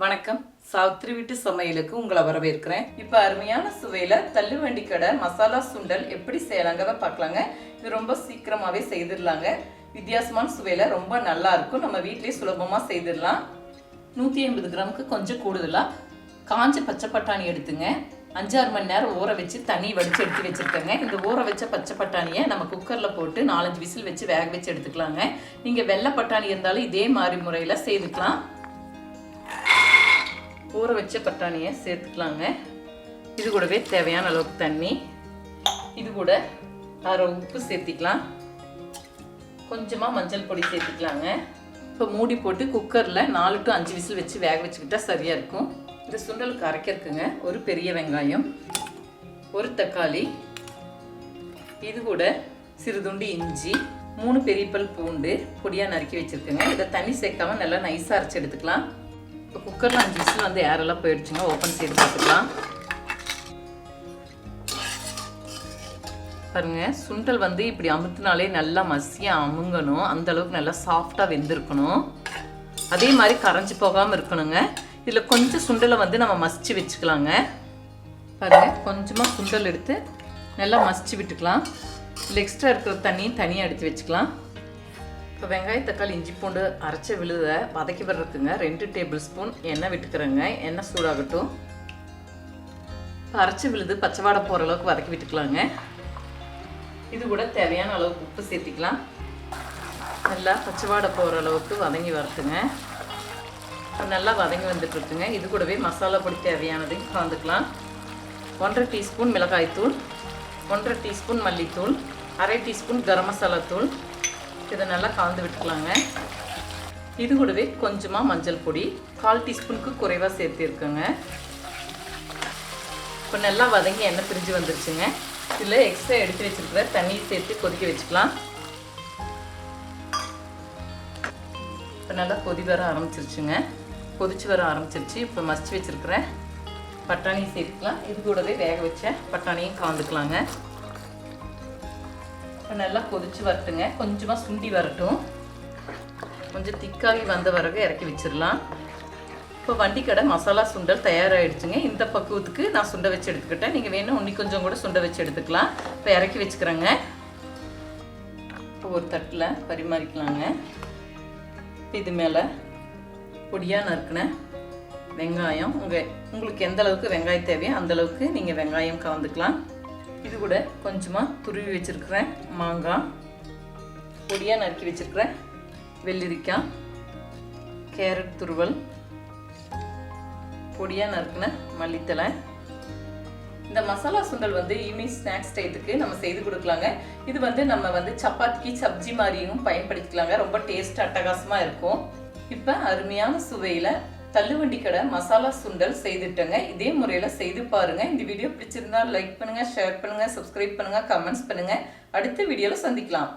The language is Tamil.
வணக்கம். சாவித்திரி வீட்டு சமையலுக்கு உங்களை வரவேற்கிறேன். இப்போ அருமையான சுவையில தள்ளுவண்டி கடை மசாலா சுண்டல் எப்படி செய்யலாங்கிறத பார்க்கலாங்க. இது ரொம்ப சீக்கிரமாகவே செய்திடலாங்க. வித்தியாசமான சுவையில் ரொம்ப நல்லா இருக்கும். நம்ம வீட்லேயே சுலபமாக செய்திடலாம். நூற்றி ஐம்பது கிராமுக்கு கொஞ்சம் கூடுதலாக காஞ்ச பச்சை பட்டாணி எடுத்துங்க. அஞ்சாறு மணி நேரம் ஊற வச்சு தண்ணி வடித்து எடுத்து வச்சுருக்கேங்க. இந்த ஊற வச்ச பச்சை பட்டாணியை நம்ம குக்கரில் போட்டு நாலஞ்சு விசில் வச்சு வேக வச்சு எடுத்துக்கலாங்க. நீங்கள் வெள்ளை பட்டாணி இருந்தாலும் இதே மாதிரி முறையில் செய்துக்கலாம். ஊற வச்ச பட்டாணியை சேர்த்துக்கலாங்க. இது கூடவே தேவையான அளவுக்கு தண்ணி. இது கூட அரை உப்பு சேர்த்திக்கலாம். கொஞ்சமாக மஞ்சள் பொடி சேர்த்துக்கலாங்க. இப்போ மூடி போட்டு குக்கரில் நாலு டு அஞ்சு விசில் வச்சு வேக வச்சுக்கிட்டா சரியாக இருக்கும். இந்த சுண்டலுக்கு அரைக்கிறதுக்குங்க ஒரு பெரிய வெங்காயம் ஒரு தக்காளி இது கூட சிறுதுண்டு இஞ்சி மூணு பெரிய பல் பூண்டு பொடியாக நறுக்கி வச்சுருக்கேங்க. இதை தண்ணி சேர்க்காம நல்லா நைஸாக அரைச்சி எடுத்துக்கலாம். இப்போ குக்கரில் அஞ்சு விசில் வந்து ஏரெல்லாம் போயிடுச்சுங்க. ஓப்பன் செய்து பார்த்துக்கலாம். பாருங்க சுண்டல் வந்து இப்படி அமுத்தினாலே நல்லா மசியாக அமுங்கணும். அந்த அளவுக்கு நல்லா சாஃப்டாக வெந்திருக்கணும். அதே மாதிரி கரைஞ்சி போகாமல் இருக்கணுங்க. இதில் கொஞ்சம் சுண்டலை வந்து நம்ம மசிச்சு வச்சுக்கலாங்க. பாருங்க கொஞ்சமாக சுண்டல் எடுத்து நல்லா மசிச்சு விட்டுக்கலாம். இல்லை எக்ஸ்ட்ரா இருக்கிற தண்ணியும் தனியாக எடுத்து வச்சுக்கலாம். இப்போ வெங்காயம் தக்காளி இஞ்சி பூண்டு அரைச்ச விழுத வதக்கி வர்றதுக்குங்க ரெண்டு டேபிள் ஸ்பூன் எண்ணெய் விட்டுக்கிறேங்க. எண்ணெய் சூடாகட்டும். இப்போ அரைச்ச விழுது பச்சை வாடை போகிற அளவுக்கு வதக்கி விட்டுக்கலாங்க. இது கூட தேவையான அளவுக்கு உப்பு சேர்த்திக்கலாம். நல்லா பச்சை வாடை போகிற அளவுக்கு வதங்கி வரட்டுங்க. நல்லா வதங்கி வந்துட்டுருக்குங்க. இது கூடவே மசாலா பொடி தேவையானதையும் கலந்துக்கலாம். ஒன்றரை டீஸ்பூன் மிளகாய்த்தூள் ஒன்றரை டீஸ்பூன் மல்லித்தூள் அரை டீஸ்பூன் கரம் மசாலா தூள் இதை நல்லா கலந்து விட்டுக்கலாங்க. இது கூடவே கொஞ்சமாக மஞ்சள் பொடி கால் டீஸ்பூனுக்கு குறைவாக சேர்த்துருக்கோங்க. இப்போ நல்லா வதங்கி எண்ணெய் பிரிஞ்சு வந்துருச்சுங்க. இதில் எக்ஸ்ட்ரா எடுத்து வச்சுருக்கிற தண்ணியை சேர்த்து கொதிக்க வச்சுக்கலாம். இப்போ நல்லா கொதி வர ஆரம்பிச்சிருச்சுங்க. கொதிச்சு வர ஆரம்பிச்சிருச்சு. இப்போ மசிச்சு வச்சுருக்கிற பட்டாணி சேர்த்துக்கலாம். இது கூடவே வேக வச்ச பட்டாணியும் கலந்துக்கலாங்க. இப்போ நல்லா கொதிச்சு வரட்டுங்க. கொஞ்சமாக சுண்டி வரட்டும். கொஞ்சம் திக்காகி வந்த பிறகு இறக்கி வச்சிடலாம். இப்போ வண்டிக்கடை மசாலா சுண்டல் தயாராகிடுச்சுங்க இந்த பக்குவத்துக்கு நான் சுண்டை வச்சு எடுத்துக்கிட்டேன். நீங்கள் வேணும் இன்னி கொஞ்சம் கூட சுண்டை வச்சு எடுத்துக்கலாம். இப்போ இறக்கி வச்சுக்கிறேங்க. இப்போ ஒரு தட்டில் பரிமாறிக்கலாங்க. இப்போ இது மேலே பொடியாக நறுக்கின வெங்காயம். உங்கள் உங்களுக்கு எந்த அளவுக்கு வெங்காயம் தேவையோ அந்த அளவுக்கு நீங்கள் வெங்காயம் கலந்துக்கலாம். இது கூட கொஞ்சமாக துருவி வச்சுருக்கிறேன். மாங்காய் பொடியாக நறுக்கி வச்சுருக்கிறேன். வெள்ளரிக்காய் கேரட் துருவல் பொடியாக நறுக்கின மல்லித்தலை இந்த மசாலா சுண்டல் வந்து ஈவினிங் ஸ்நாக்ஸ் டைத்துக்கு நம்ம செய்து கொடுக்கலாங்க. இது வந்து நம்ம வந்து சப்பாத்திக்கு சப்ஜி மாதிரியும் பயன்படுத்திக்கலாங்க. ரொம்ப டேஸ்ட் அட்டகாசமாக இருக்கும். இப்போ அருமையான சுவையில் தள்ளுவண்டி கடை மசாலா சுண்டல் செய்துட்டேங்க. இதே முறையில் செய்து பாருங்கள் இந்த வீடியோ பிடிச்சிருந்தா லைக் பண்ணுங்கள் ஷேர் பண்ணுங்கள் சப்ஸ்கிரைப் பண்ணுங்கள் கமெண்ட்ஸ் பண்ணுங்கள் அடுத்த வீடியோவில் சந்திக்கலாம்.